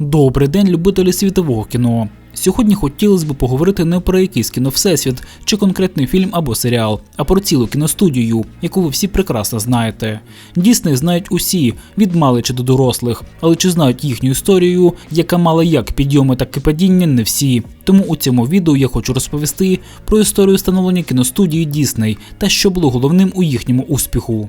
Добрий день, любителі світового кіно. Сьогодні хотілося б поговорити не про якийсь кіно всесвіт чи конкретний фільм або серіал, а про цілу кіностудію, яку ви всі прекрасно знаєте. Дійсний знають усі, від маличі до дорослих, але чи знають їхню історію, яка мала як підйоми, так і падіння, не всі. Тому у цьому відео я хочу розповісти про історію становлення кіностудії Дісней та що було головним у їхньому успіху.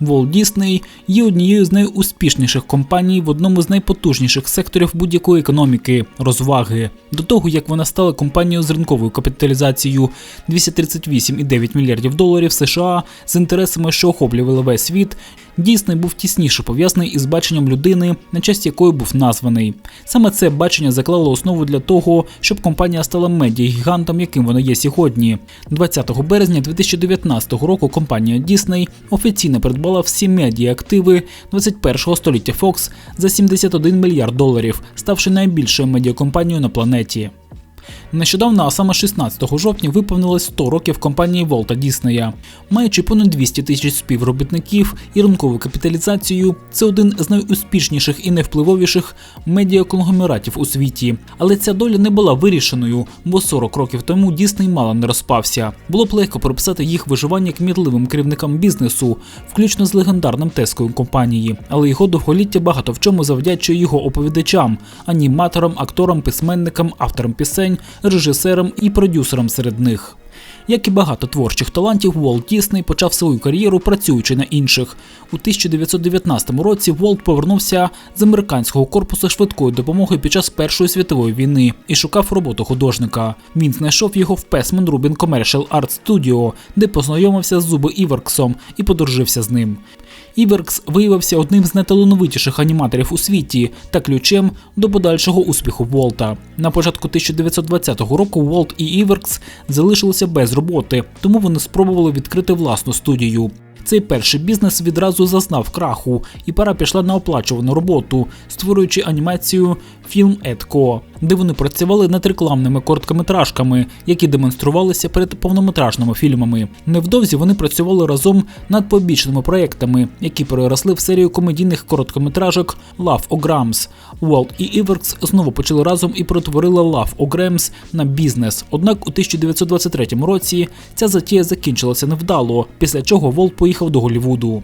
Walt Disney є однією з найуспішніших компаній в одному з найпотужніших секторів будь-якої економіки розваги. До того як вона стала компанією з ринковою капіталізацією 238,9 мільярдів доларів США з інтересами, що охоплювали весь світ, Дійсний був тісніше пов'язаний із баченням людини, на честь якої був названий. Саме це бачення заклало основу для того, щоб компанія стала медіа-гігантом, яким вона є сьогодні. 20 березня 2019 року компанія Disney офіційно придбала всі медіа-активи 21 століття Fox за 71 мільярд доларів, ставши найбільшою медіакомпанією на планеті. Нещодавно, а саме 16 жовтня, виповнилось 100 років компанії Волта Діснея. Маючи понад 200 тисяч співробітників і ринкову капіталізацію, це один з найуспішніших і найвпливовіших медіаконгломератів у світі. Але ця доля не була вирішеною, бо 40 років тому Дісней мало не розпався. Було б легко приписати їх виживання кмітливим керівникам бізнесу, включно з легендарним тескою компанії, але його довголіття багато в чому завдячує його оповідачам, аніматорам, акторам, письменникам, авторам пісень режисером і продюсером серед них. Як і багато творчих талантів, Волт Дісней почав свою кар'єру працюючи на інших. У 1919 році Волт повернувся з американського корпусу швидкої допомоги під час Першої світової війни і шукав роботу художника. Він знайшов його в Песмен Rubin Commercial Art Studio, де познайомився з Зуби Іверксом і подружився з ним. Іверкс виявився одним з найталановитіших аніматорів у світі та ключем до подальшого успіху Волта. На початку 1920 року Волт і Іверкс залишилися без роботи, тому вони спробували відкрити власну студію. Цей перший бізнес відразу зазнав краху, і пара пішла на оплачувану роботу, створюючи анімацію Film Co, де вони працювали над рекламними короткометражками, які демонструвалися перед повнометражними фільмами. Невдовзі вони працювали разом над побічними проектами, які переросли в серію комедійних короткометражок Love O'Grams. Walt і Іверкс знову почали разом і перетворили Love O'Grams на бізнес. Однак у 1923 році ця затія закінчилася невдало, після чого Волт поїхав до Голлівуду.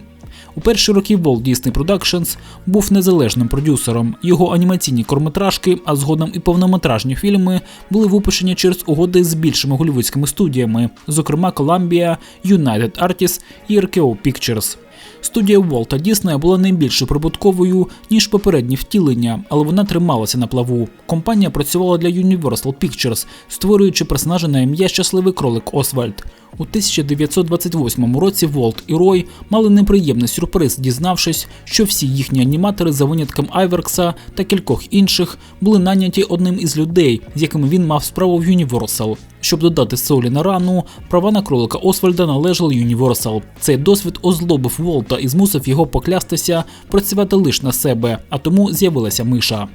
У перші роки Walt Disney Productions був незалежним продюсером. Його анімаційні короткометражки, а згодом і повнометражні фільми були випущені через угоди з більшими голівудськими студіями, зокрема Columbia, United Artists і RKO Pictures. Студія Волта Діснея була найбільш прибутковою ніж попередні втілення, але вона трималася на плаву. Компанія працювала для Universal Pictures, створюючи персонажа на ім'я Щасливий кролик Освальд. У 1928 році Волт і Рой мали неприємний сюрприз, дізнавшись, що всі їхні аніматори за винятком Айверкса та кількох інших були наняті одним із людей, з якими він мав справу в Universal. Щоб додати солі на рану, права на кролика Освальда належали Universal. Цей досвід озлобив Волта і змусив його поклястися працювати лише на себе, а тому з'явилася миша.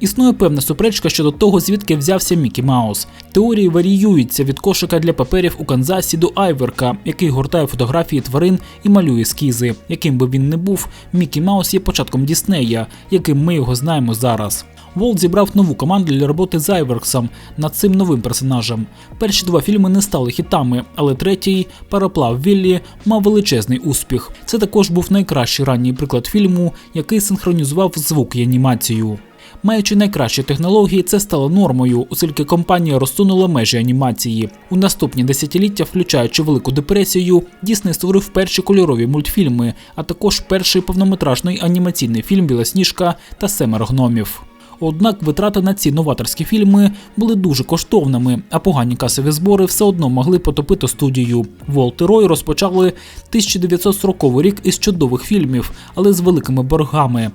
Існує певна суперечка щодо того, звідки взявся Мікі Маус. Теорії варіюються від кошика для паперів у Канзасі до Айверка, який гортає фотографії тварин і малює ескізи. Яким би він не був, Мікі Маус є початком Діснея, яким ми його знаємо зараз. Волт зібрав нову команду для роботи з Айверксом над цим новим персонажем. Перші два фільми не стали хітами, але третій пароплав Віллі мав величезний успіх. Це також був найкращий ранній приклад фільму, який синхронізував звук і анімацію. Маючи найкращі технології, це стало нормою, оскільки компанія розсунула межі анімації. У наступні десятиліття, включаючи велику депресію, Дісней створив перші кольорові мультфільми, а також перший повнометражний анімаційний фільм Білосніжка та Семеро гномів. Однак витрати на ці новаторські фільми були дуже коштовними, а погані касові збори все одно могли потопити студію. Волт і Рой розпочали 1940 рік із чудових фільмів, але з великими боргами.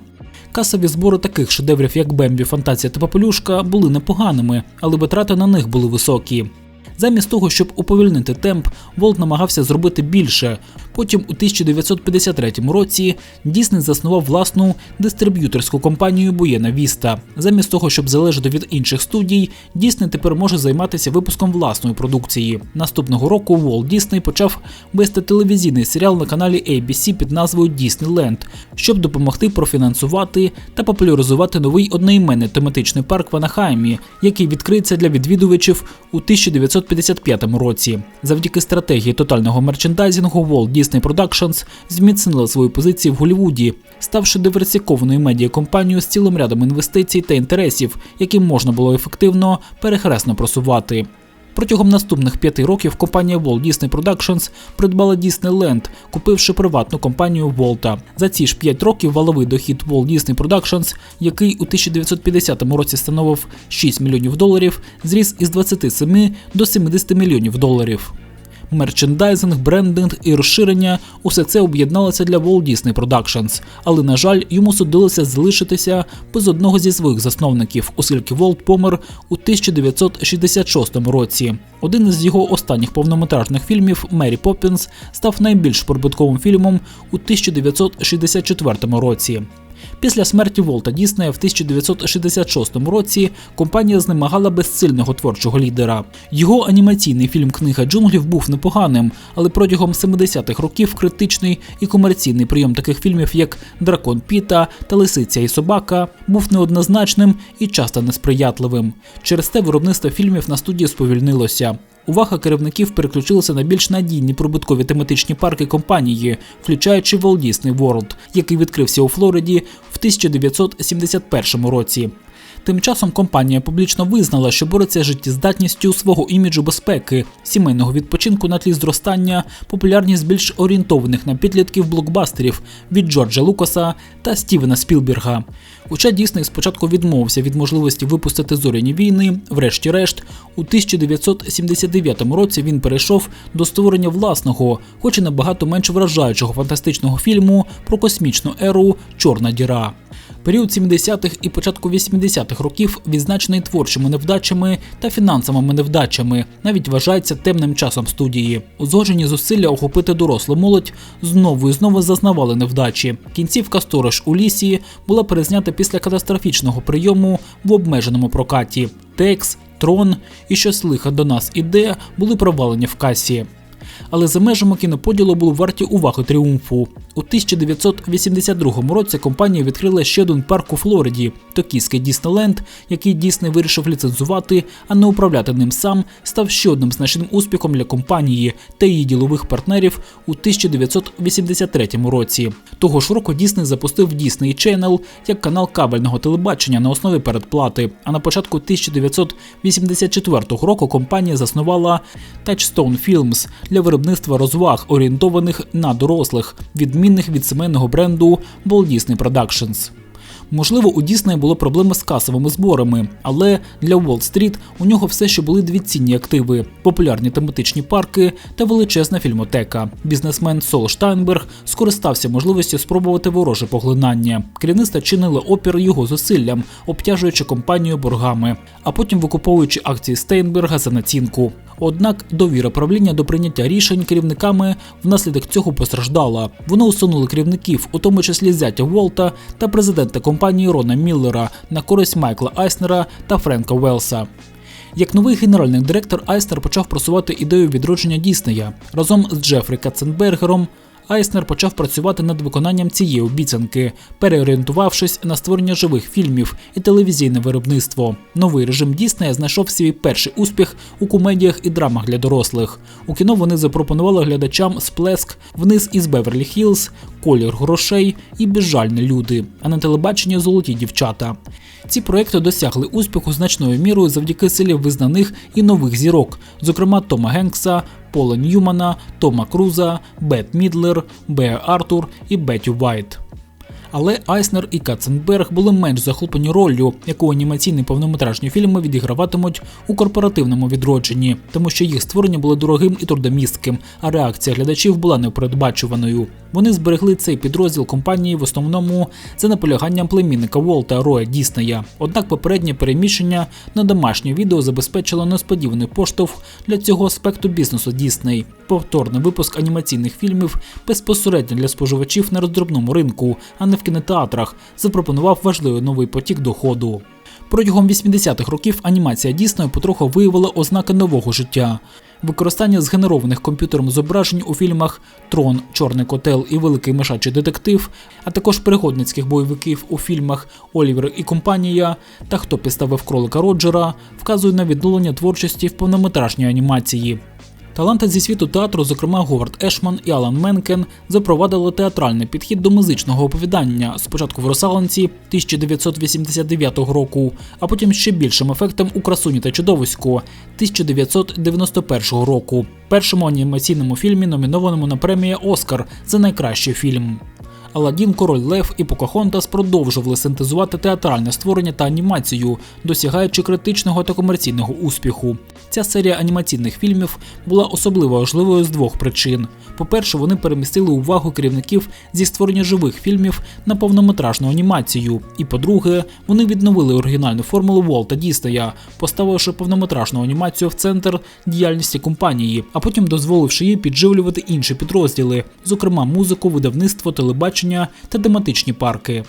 Касові збори таких шедеврів, як Бембі, Фантазія та Папелюшка, були непоганими, але витрати на них були високі. Замість того, щоб уповільнити темп, Волт намагався зробити більше. Потім у 1953 році Дісней заснував власну дистриб'юторську компанію Буєна Віста. Замість того, щоб залежати від інших студій, Дісней тепер може займатися випуском власної продукції. Наступного року Волт Дісней почав вести телевізійний серіал на каналі ABC під назвою Діснейленд, щоб допомогти профінансувати та популяризувати новий одноіменний тематичний парк в Анахаймі, який відкриється для відвідувачів у 1955 році. Завдяки стратегії тотального мерчендайзингу Walt Disney Productions зміцнила свої позиції в Голлівуді, ставши диверсифікованою медіакомпанією з цілим рядом інвестицій та інтересів, які можна було ефективно перехресно просувати. Протягом наступних п'яти років компанія Walt Disney Productions придбала Disneyland, купивши приватну компанію Волта. За ці ж п'ять років валовий дохід Walt Disney Productions, який у 1950 році становив 6 мільйонів доларів, зріс із 27 до 70 мільйонів доларів. Мерчендайзинг, брендинг і розширення усе це об'єдналося для Walt Disney Productions, але на жаль, йому судилося залишитися без одного зі своїх засновників, оскільки Волт помер у 1966 році. Один із його останніх повнометражних фільмів Мері Поппінс став найбільш прибутковим фільмом у 1964 році. Після смерті Волта Діснея в 1966 році компанія знемагала безсильного творчого лідера. Його анімаційний фільм Книга джунглів був непоганим, але протягом 70-х років критичний і комерційний прийом таких фільмів, як Дракон Піта та Лисиця і Собака, був неоднозначним і часто несприятливим. Через те виробництво фільмів на студії сповільнилося. Увага керівників переключилася на більш надійні прибуткові тематичні парки компанії, включаючи Walt Disney World, який відкрився у Флориді в 1971 році. Тим часом компанія публічно визнала, що бореться життєздатністю свого іміджу безпеки, сімейного відпочинку на тлі зростання, популярність більш орієнтованих на підлітків блокбастерів від Джорджа Лукаса та Стівена Спілберга. Хоча Дісней спочатку відмовився від можливості випустити зоряні війни, врешті-решт, у 1979 році він перейшов до створення власного, хоч і набагато менш вражаючого фантастичного фільму про космічну еру Чорна діра. Період 70-х і початку 80-х років відзначений творчими невдачами та фінансовими невдачами, навіть вважається темним часом студії. Узгоджені зусилля охопити дорослу молодь знову і знову зазнавали невдачі. Кінцівка сторож у лісі була перезнята після катастрофічного прийому в обмеженому прокаті. Текс, трон і щось лиха до нас іде були провалені в касі але за межами кіноподілу були варті уваги тріумфу. У 1982 році компанія відкрила ще один парк у Флориді Токійський Діснейленд, який Дісней вирішив ліцензувати, а не управляти ним сам, став ще одним значним успіхом для компанії та її ділових партнерів у 1983 році. Того ж року Дісней запустив Disney Channel як канал кабельного телебачення на основі передплати. А на початку 1984 року компанія заснувала Touchstone Films для виробництва розваг, орієнтованих на дорослих, відмінних від сімейного бренду Walt Disney Productions. Можливо, у Діснея були проблеми з касовими зборами, але для Уолл-стріт у нього все ще були дві цінні активи: популярні тематичні парки та величезна фільмотека. Бізнесмен Сол Штайнберг скористався можливістю спробувати вороже поглинання. Керівництво чинили опір його зусиллям, обтяжуючи компанію боргами, а потім викуповуючи акції Стейнберга за націнку. Однак довіра правління до прийняття рішень керівниками внаслідок цього постраждала. Вони усунули керівників, у тому числі зятя Волта та президента компанії Рона Міллера на користь Майкла Айснера та Френка Велса. Як новий генеральний директор Айснер почав просувати ідею відродження Діснея разом з Джефрі Катценбергером, Айснер почав працювати над виконанням цієї обіцянки, переорієнтувавшись на створення живих фільмів і телевізійне виробництво. Новий режим Діснея знайшов свій перший успіх у комедіях і драмах для дорослих. У кіно вони запропонували глядачам сплеск вниз із Беверлі Хілз, колір грошей і безжальні люди, а на телебаченні золоті дівчата. Ці проекти досягли успіху значною мірою завдяки силі визнаних і нових зірок, зокрема Тома Генкса, Пола Ньюмана, Тома Круза, Бет Мідлер, Беа Артур і Беттю Вайт. Але Айснер і Каценберг були менш захоплені роллю, яку анімаційні повнометражні фільми відіграватимуть у корпоративному відродженні, тому що їх створення було дорогим і трудомістким, а реакція глядачів була непередбачуваною. Вони зберегли цей підрозділ компанії в основному за наполяганням племінника Волта Роя Діснея. Однак попереднє переміщення на домашнє відео забезпечило несподіваний поштовх для цього аспекту бізнесу Дісней. Повторний випуск анімаційних фільмів безпосередньо для споживачів на роздробному ринку, а не в кінотеатрах, запропонував важливий новий потік доходу. Протягом 80-х років анімація Діснею потроху виявила ознаки нового життя. Використання згенерованих комп'ютером зображень у фільмах Трон, Чорний котел і Великий мишачий детектив, а також пригодницьких бойовиків у фільмах Олівер і компанія та Хто підставив кролика Роджера вказує на відновлення творчості в повнометражній анімації. Таланти зі світу театру, зокрема Говард Ешман і Алан Менкен, запровадили театральний підхід до музичного оповідання спочатку в Росаланці 1989 року, а потім ще більшим ефектом у красуні та чудовиську 1991 року, першому анімаційному фільмі, номінованому на премію Оскар за найкращий фільм. Аладдін, Король Лев і Покахонтас продовжували синтезувати театральне створення та анімацію, досягаючи критичного та комерційного успіху. Ця серія анімаційних фільмів була особливо важливою з двох причин: по-перше, вони перемістили увагу керівників зі створення живих фільмів на повнометражну анімацію. І по-друге, вони відновили оригінальну формулу Волта Дістея, поставивши повнометражну анімацію в центр діяльності компанії, а потім дозволивши їй підживлювати інші підрозділи, зокрема музику, видавництво, телебачення та тематичні парки.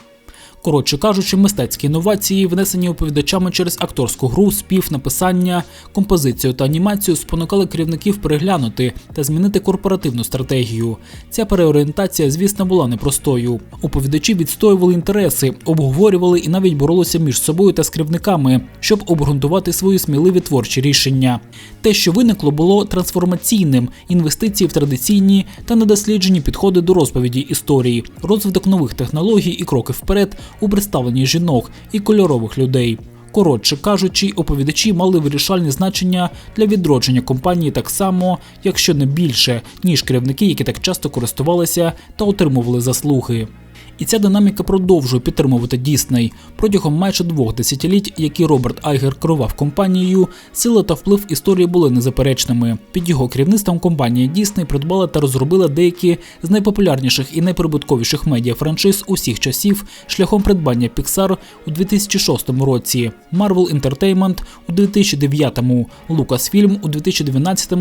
Коротше кажучи, мистецькі інновації, внесені оповідачами через акторську гру, спів, написання, композицію та анімацію, спонукали керівників переглянути та змінити корпоративну стратегію. Ця переорієнтація, звісно, була непростою. Оповідачі відстоювали інтереси, обговорювали і навіть боролися між собою та з керівниками, щоб обґрунтувати свої сміливі творчі рішення. Те, що виникло, було трансформаційним: інвестиції в традиційні та недосліджені підходи до розповіді історії, розвиток нових технологій і кроки вперед у представленні жінок і кольорових людей. Коротше кажучи, оповідачі мали вирішальне значення для відродження компанії так само, якщо не більше, ніж керівники, які так часто користувалися та отримували заслуги. І ця динаміка продовжує підтримувати Дісней. Протягом майже двох десятиліть, які Роберт Айгер керував компанією, сила та вплив історії були незаперечними. Під його керівництвом компанія Дісней придбала та розробила деякі з найпопулярніших і найприбутковіших медіа франшиз усіх часів шляхом придбання Pixar у 2006 році, Marvel Entertainment у 2009, Lucasfilm у 2012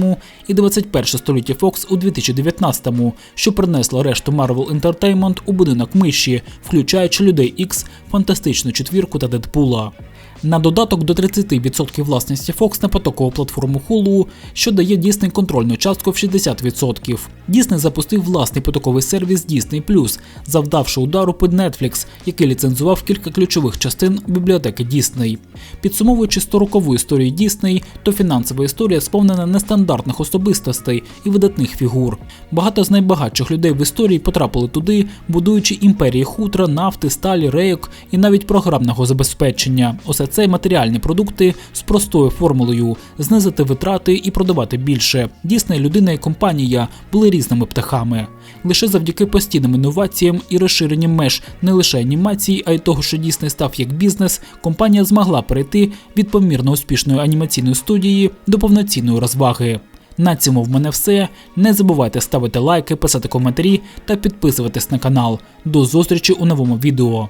і 21 століття Fox у 2019, що принесло решту Marvel Entertainment у будинок миші, включаючи людей X, фантастичну четвірку та Дедпула. На додаток до 30% власності Fox на потокову платформу Hulu, що дає Disney контрольну частку в 60%. Disney запустив власний потоковий сервіс Disney+, завдавши удару під Netflix, який ліцензував кілька ключових частин бібліотеки Disney. Підсумовуючи 100-рокову історію Disney, то фінансова історія сповнена нестандартних особистостей і видатних фігур. Багато з найбагатших людей в історії потрапили туди, будуючи імперії хутра, нафти, сталі, рейок і навіть програмного забезпечення. Усе це матеріальні продукти з простою формулою знизити витрати і продавати більше. Дійсно, людина і компанія були різними птахами. Лише завдяки постійним інноваціям і розширенням меж не лише анімації, а й того, що дійсно став як бізнес, компанія змогла перейти від помірно успішної анімаційної студії до повноцінної розваги. На цьому в мене все. Не забувайте ставити лайки, писати коментарі та підписуватись на канал. До зустрічі у новому відео.